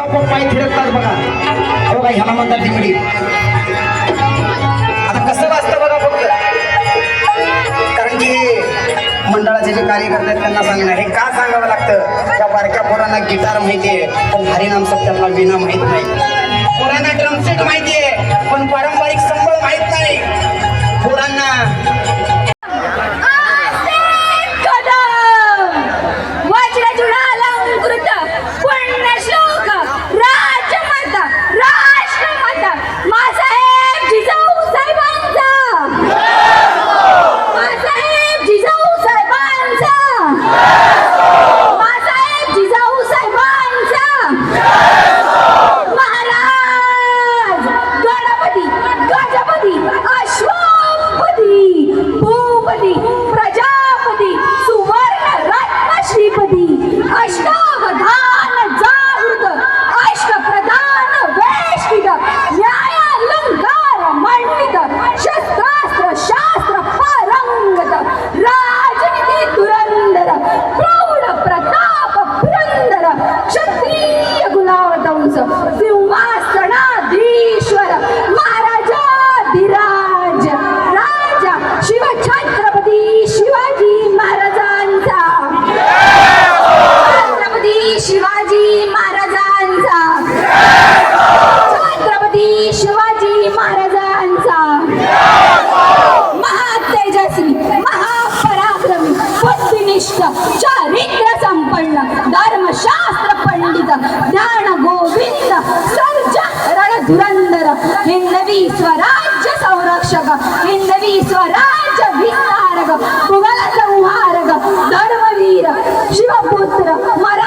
जेव्हा पाय थिरकतात बघा. हो काय ह्याला म्हणतात तिकडी. आता कसं वाचतं बघा फक्त. कारण की मंडळाचे जे कार्यकर्ते आहेत त्यांना सांगणार हे का सांगावं लागतं? त्या बारक्या पोरांना गिटार माहितीये पण हरिनाम सत्याला विना माहीत नाही. पोरांना ड्रमसेट माहितीये पण पारंपरिक संबळ माहीत नाही. पोरांना सर्जा रणधुरंदर हिंदवी स्वराज्य संरक्षक हिंदवी स्वराज्य विस्तारक कुवल संहारक धर्मवीर शिवपुत्र मर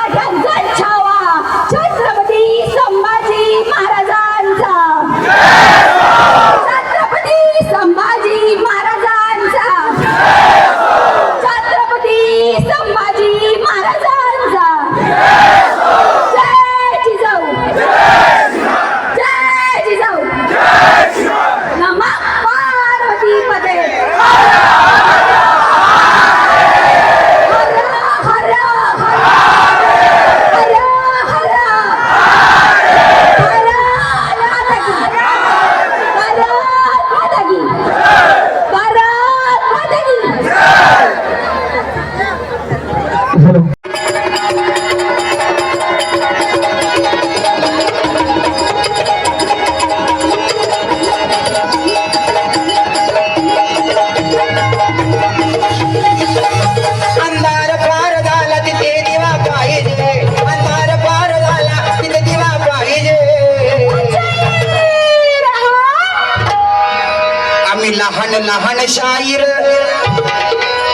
लहान लहान शाहीर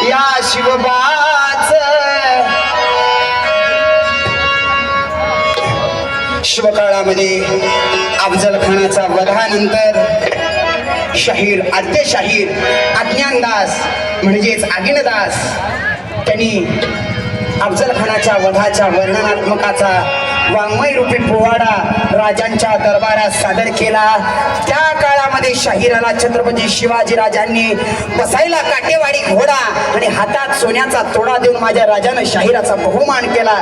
या शिवबाच. शिवकाळामध्ये अफजल खानाचा वधानंतर शाहीर आद्यशाहीर अज्ञानदास म्हणजेच आगिनदास त्यांनी अफजल खानाच्या वधाच्या वर्णनात्मकाचा वाङ्मय रूपी पोवाडा राजांच्या दरबारात सादर केला. त्या काळामध्ये शाहिराला छत्रपती शिवाजी राजांनी बसायला काटेवाडी घोडा आणि हातात सोन्याचा तोडा देऊन माझ्या राजानं शाहिराचा बहुमान केला.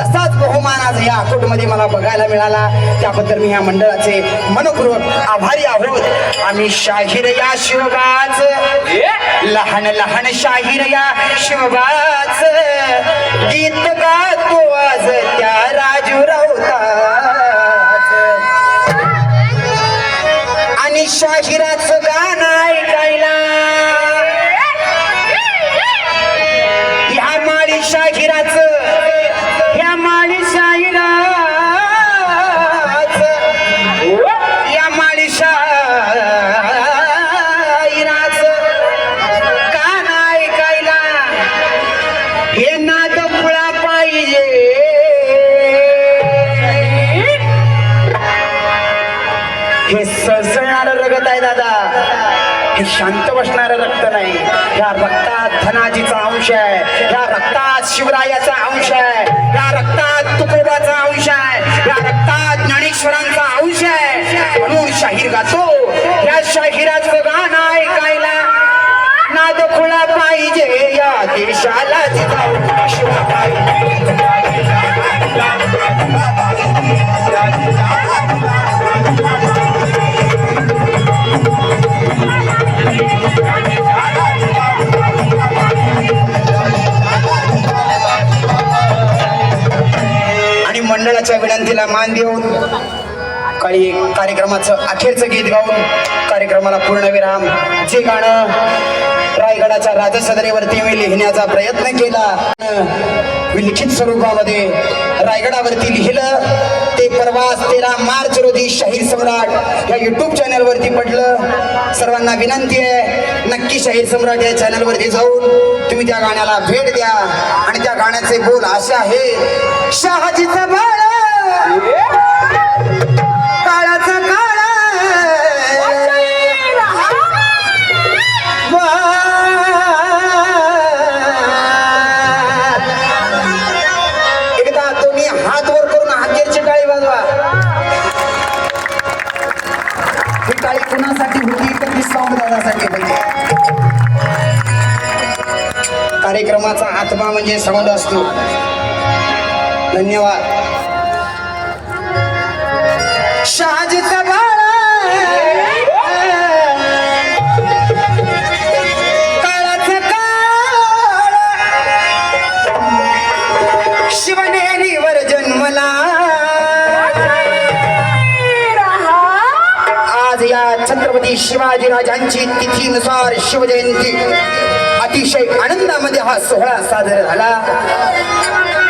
तसाच बहुमान आज या अकोटमध्ये मला बघायला मिळाला. त्याबद्दल मी ह्या मंडळाचे मनपूर्वक आभारी आहोत. आम्ही शाहीर या शिवबाच लहान लहान शाहीर या शिवबाच गीतकार हे शांत बसणारं रक्त नाही. या रक्तात धनाजीचा अंश आहे. या रक्तात शिवरायाचा अंश आहे. या रक्तात तुकोबाचा अंश आहे. या रक्तात ज्ञानेश्वरांचा अंश आहे. म्हणून शाहीर गातो या शाहिराचं गाणं ऐकायला नाद खुळा पाहिजे या देशाला जिजाऊ. मंडळाच्या विनंतीला मान देऊन काही कार्यक्रमाचं अखेरचं गीत गाऊन कार्यक्रमाला पूर्णविराम जे गाणं रायगडाच्या राजसदरेवरती मी लिहिण्याचा प्रयत्न केला मी लिखित स्वरूपामध्ये रायगडावरती लिहिलं. ते परवास तेरा मार्च रोजी शाहीर सम्राट या युट्यूब चॅनलवरती पडलं. सर्वांना विनंती आहे नक्की शाहीर सम्राट या चॅनलवरती जाऊन तुम्ही त्या गाण्याला भेट द्या. आणि त्या गाण्याचे बोल असे आहे शहाजीचा बाळा! ती साऊंड कार्यक्रमाचा आत्मा म्हणजे साऊंड असतो. धन्यवाद. आज या छत्रपती शिवाजी राजांची तिथीनुसार शिवजयंती. अतिशय आनंदामध्ये हा सोहळा साजरा झाला.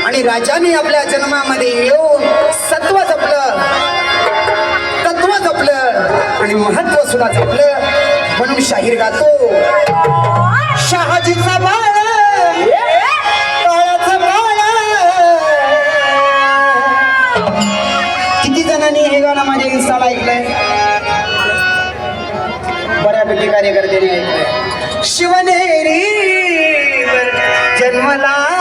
आणि राजाने आपल्या जन्मामध्ये येऊन सत्व जपलं. तत्व जपलं. आणि महत्त्व सुद्धा जपलं. म्हणून शाहीर गातो. शहाजीचा बाळ. काळाचा बाळ. किती जणांनी हे गाणं माझ्या इन्स्टाला ऐकलंय? बऱ्यापैकी कार्यकर्त्यांनी ऐकलंय शिवनेरी जन्मला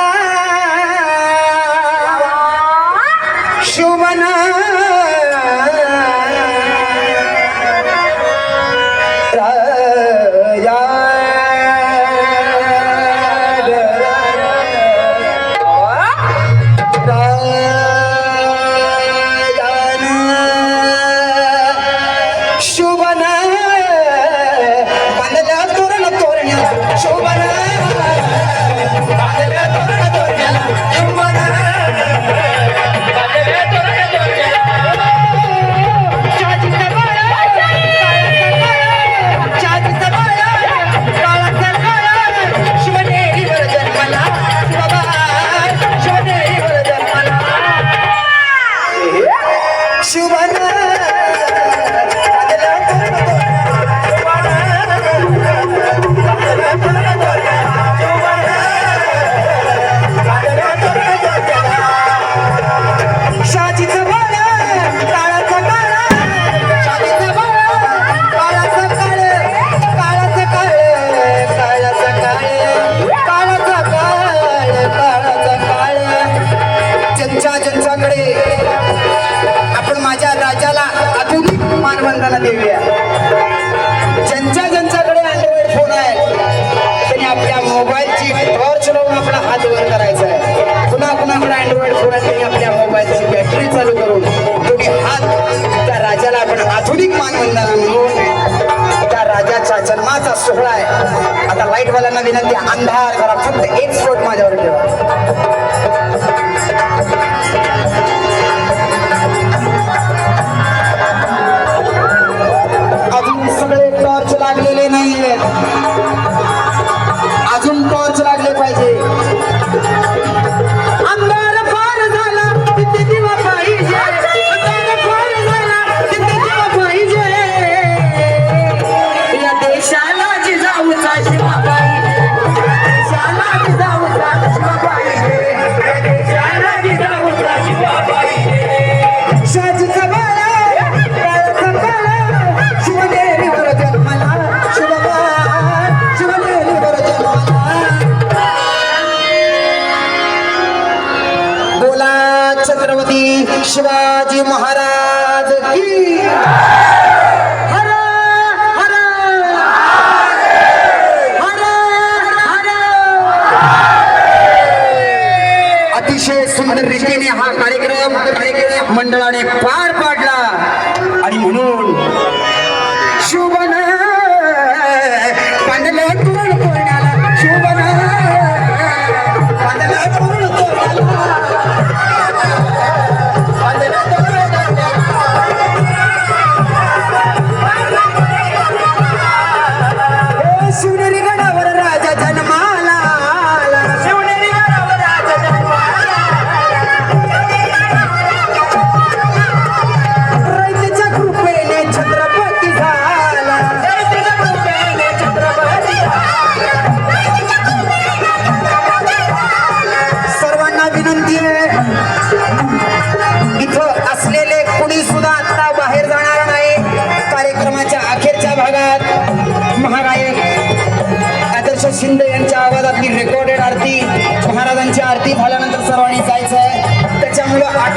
सोहळा आहे. आता लाईटवाल्यांना विनंती अंधार करा. फक्त एक स्फोट माझ्यावर ठेवा. छत्रपती शिवाजी महाराज की अतिशय सुंदर रीतीने हा कार्यक्रम मंडळाने पार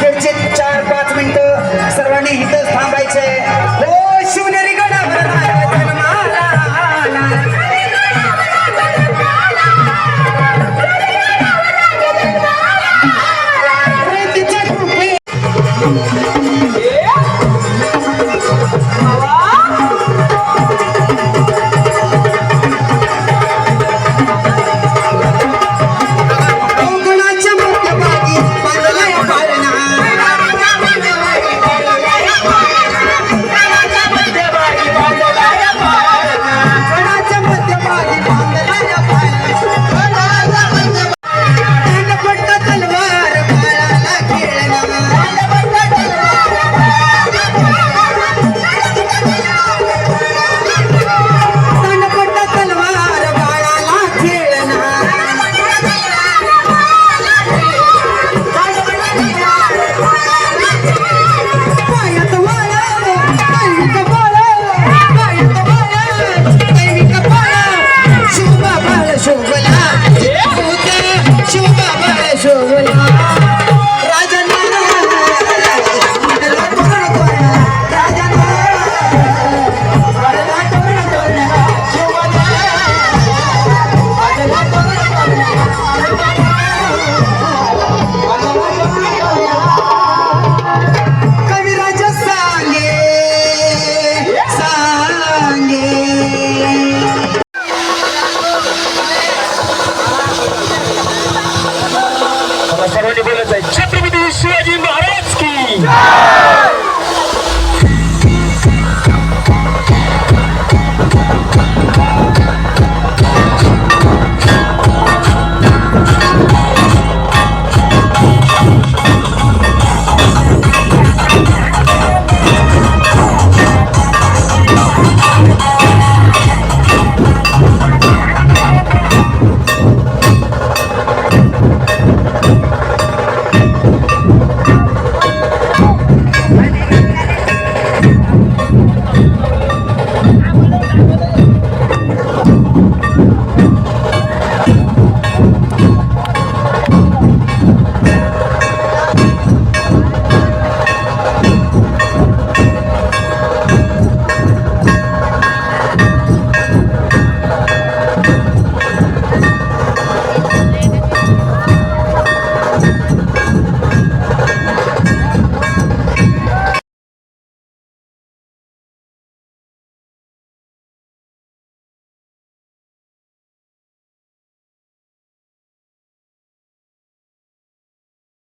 get it আমরা স্মরণে বলে যাই ছত্রপতি শিবাজী মহারাজ